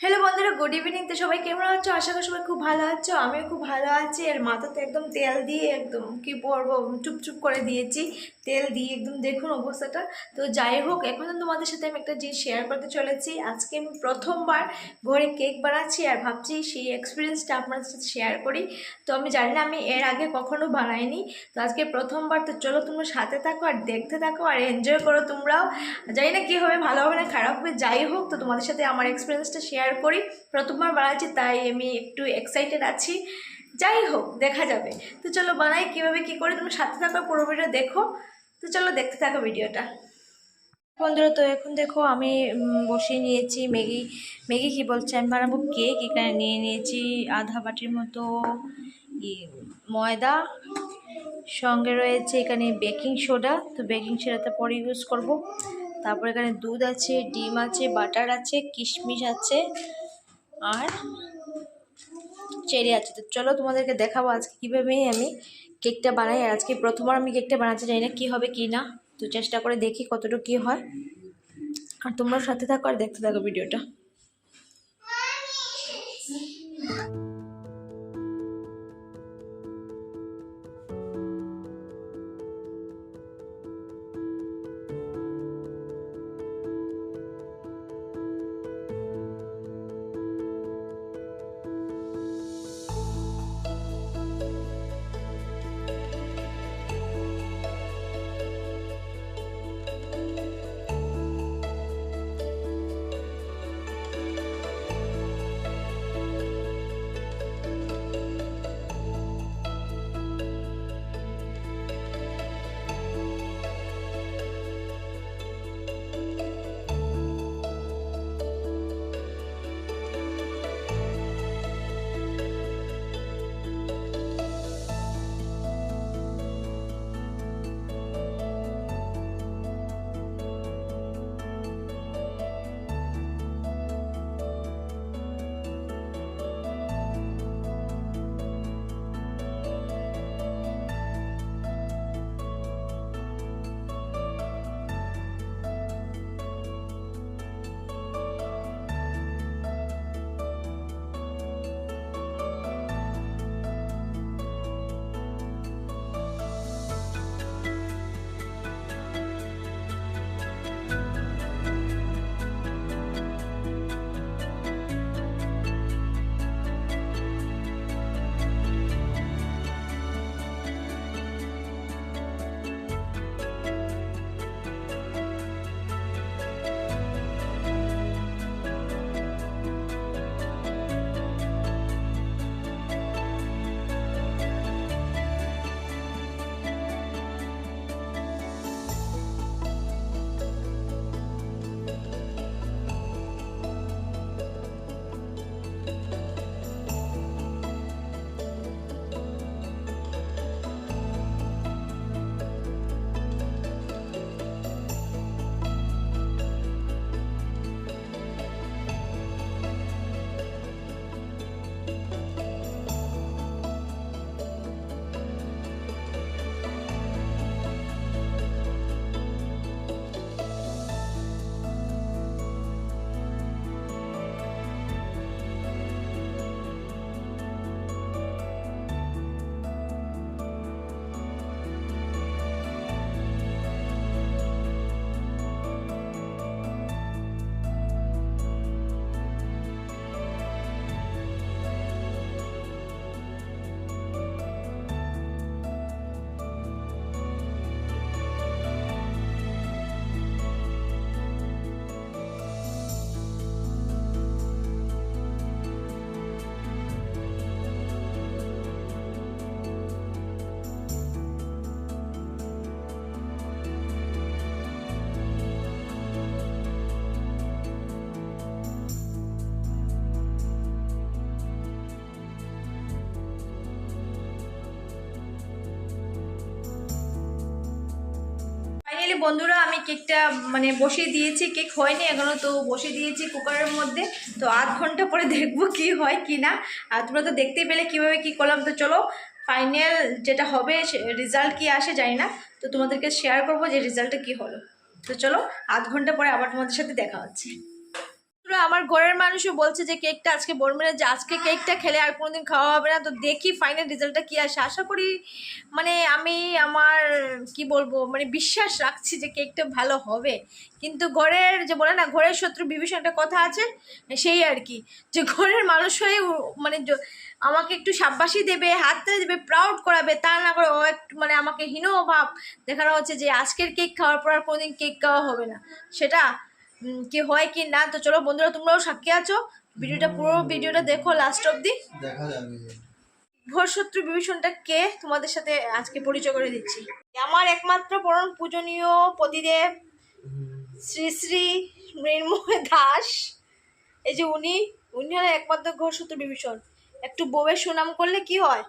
Hello বন্ধুরা good evening তো সবাই কেমন আছো? আশা করি সবাই খুব ভালো আছো। আমিও খুব ভালো আছি। আর মাথাতে একদম তেল দিয়ে একদম কি পরবো চুপচুপ করে দিয়েছি। তেল দিয়ে একদম দেখুন অবস্থাটা। তো যাই হোক, এখন তোমাদের সাথে আমি একটা জিনিস শেয়ার করতে চলেছি। আজকে আমি প্রথমবার ঘরে কেক বানাচ্ছি আর ভাবছি সেই এক্সপিরিয়েন্সটা আপনাদের সাথে শেয়ার করি। তো আমি জানি না, আমি এর আগে কখনো বানাইনি। তো আজকে প্রথমবার, তো চলো তোমরা সাথে থাকো আর দেখতে থাকো আর এনজয় করো তোমরাও। জানি না কী হবে, ভালো হবে না খারাপ হবে, যাই হোক, তো তোমাদের সাথে আমার এক্সপিরিয়েন্সটা শেয়ার করি। প্রথমবার বানাচ্ছি, তাই আমি একটু এক্সাইটেড আছি। যাই হোক, দেখা যাবে। তো চলো বানাই, কীভাবে কী করে তুমি সাথে থাকো, পুরো ভিডিও দেখো। তো চলো দেখতে থাকো ভিডিওটা। বন্ধুরা, তো এখন দেখো, আমি বসিয়ে নিয়েছি ম্যাগি। ম্যাগি কী বলছে? আমি বানাবো কেক, এখানে নিয়ে নিয়েছি আধা বাটির মতো ময়দা। সঙ্গে রয়েছে এখানে বেকিং সোডা। তো বেকিং সোডাটা পরে ইউজ করব। তারপর এখানে দুধ আছে, ডিম আছে, বাটার আছে, কিশমিশ আছে, আর চেরি আছে। তো চলো তোমাদেরকে দেখাবো আজকে কীভাবে আমি কেকটা বানাই। আর আজকে প্রথমবার আমি কেকটা বানাতে চাই না কী হবে কি না। তো চেষ্টা করে দেখি কতটুকু কী হয়। আর তোমরা সাথে থাকো আর দেখতে থাকো ভিডিওটা। বন্ধুরা, আমি কেকটা মানে বসিয়ে দিয়েছি, কেক হয়নি এখনও তো বসিয়ে দিয়েছি কুকারের মধ্যে। তো আধ ঘণ্টা পরে দেখব কি হয় কি না। আর তোমরা তো দেখতেই পেলে কীভাবে কী করলাম। তো চলো, ফাইনাল যেটা হবে রেজাল্ট কি আসে জানি না। তো তোমাদেরকে শেয়ার করব যে রেজাল্টটা কি হলো। তো চলো, আধ ঘণ্টা পরে আবার তোমাদের সাথে দেখা হচ্ছে। বন্ধুরা আমার ঘরের মানুষও বলছে যে কেকটা আজকে বলবে যে আজকে কেকটা খেলে আর কোনোদিন খাওয়া হবে না। তো দেখি ফাইনাল রেজাল্টটা কী আসে। আশা করি মানে আমি আমার, কি বলব মানে বিশ্বাস রাখছি যে কেকটা ভালো হবে। কিন্তু ঘরের যে বলে না, ঘরের শত্রু বিভীষণ একটা কথা আছে, সেই আর কি। যে ঘরের মানুষ হয়ে মানে আমাকে একটু সাব্বাসি দেবে, হাত দেবে প্রাউড করাবে, তা না করে ও মানে আমাকে হীন ভাব দেখানো হচ্ছে যে আজকের কেক খাওয়ার পর আর কোনোদিন কেক খাওয়া হবে না। সেটা কি হয় কি না তো চলো বন্ধুরা তোমরাও সাক্ষী আছো। ভিডিওটা পুরো ভিডিওটা দেখো লাস্ট অবধি। দেখা যাবে বিভীষণটা কে? তোমাদের সাথে আজকে পরিচয় করে দিচ্ছি। আমার একমাত্র পরম পূজনীয় পতিদেব শ্রী শ্রী মৃন্ময় দাস। এই যে উনি উনি হলেন একমাত্র ঘোর শত্রু বিভীষণ। একটু বউয়ের সুনাম করলে কি হয়?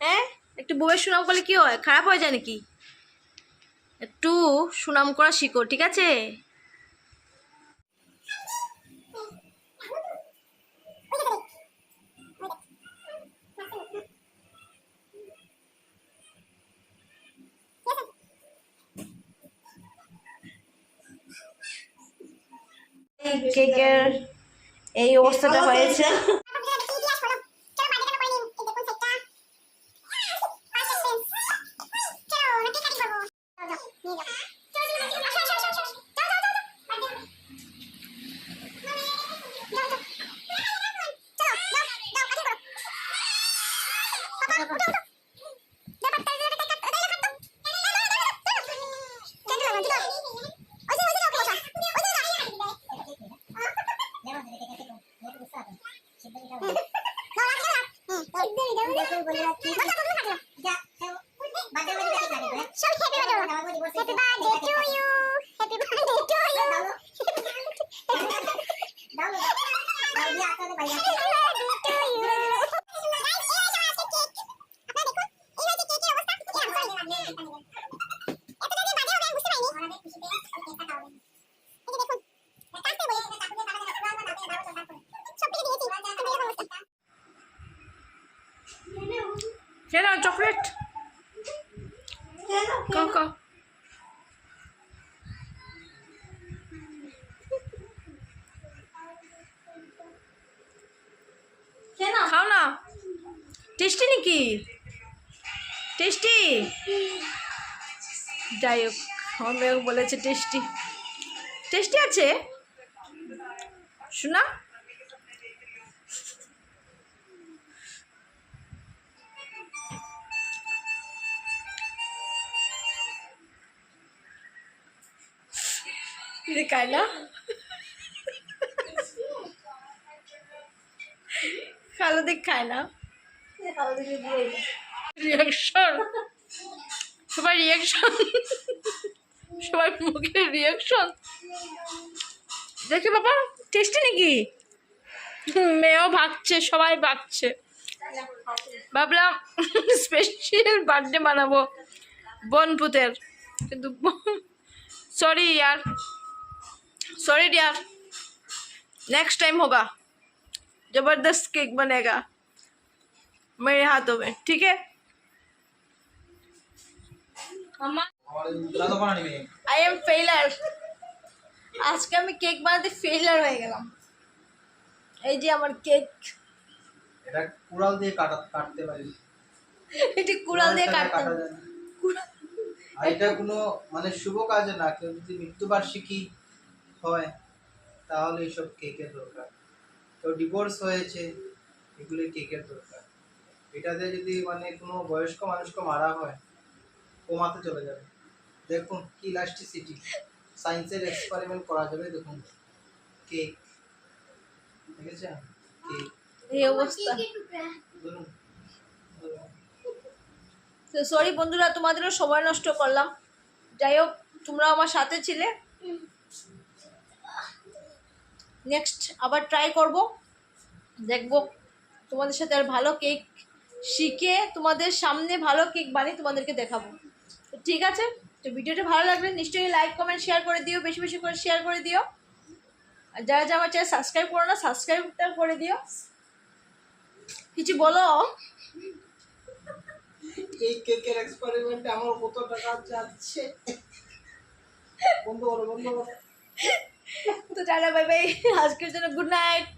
হ্যাঁ? একটু বউয়ের সুনাম করলে কি হয়? খারাপ হয়ে যায় নাকি একটু সুনাম করা শিখো ঠিক আছে এই কেকের এই অবস্থাটা হয়েছে। Happy birthday to you. Happy birthday to you. Chocolate কাও টেস্টি নাকি? টেস্টি? যাই হোক আমার বলেছে টেস্টি। টেস্টি আছে? শোনা? খালো দিক খায় না রিয়াকশন সবাই রিয়াকশন সবাই মুখের রিয়াকশন দেখি বাবা টেস্টি নাকি হুম, মেয়েও ভাগছে সবাই ভাগছে ভাবলাম স্পেশাল বার্থডে বানাবো বনপুতের কিন্তু सॉरी यार सॉरी यार नेक्स्ट टाइम होगा ज़बरदस्त केक बनेगा मेरे हाथों में ठीक है আমার মুদ্রা দোকান আনবি আই এম ফেইলার আজকে আমি কেক বানাতে ফেইলার হয়ে গেলাম এই যে আমার কেক এটা কুড়াল দিয়ে কাটা কাটতে পারি এটি কুড়াল দিয়ে ছাড়া কাটতাম কাটা যায় না। আর এটা কোনো মানে শুভ কাজে না কেউ যদি মৃত্যুবার্ষিকী হয় তাহলে এইসব কেকের দরকার কেউ ডিভোর্স হয়েছে এগুলো কেকের দরকার এটাতে যদি মানে কোনো বয়স্ক মানুষকে মারা হয় কোমাতে চলে যাবে। দেখুন কি ইলাস্টিসিটি সায়েন্সের এক্সপেরিমেন্ট করা যাবে দেখুন। কেক দেখেছেন? কেক এই অবস্থা। ধরুন ধরুন। তো সরি বন্ধুরা তোমাদেরও সময় নষ্ট করলাম। যাই হোক তোমরা আমার সাথে ছিলে। নেক্সট আবার ট্রাই করব। দেখব তোমাদের সাথে আর ভালো কেক শিখে তোমাদের সামনে ভালো কেক বানিয়ে তোমাদেরকে দেখাবো। তো ঠিক আছে? তো ভিডিওটা ভালো লাগলে নিশ্চয়ই লাইক কমেন্ট শেয়ার করে দিও বেশি বেশি করে শেয়ার করে দিও। আর যারা যারা আমার চ্যানেল সাবস্ক্রাইব করো না সাবস্ক্রাইবটা করে দিও। কিছু বলো? এই কেকের এক্সপেরিমেন্টে আমার কত টাকা যাচ্ছে। বন্ধ করো বন্ধ তো টাটা বাই বাই আজকের জন্য গুড নাইট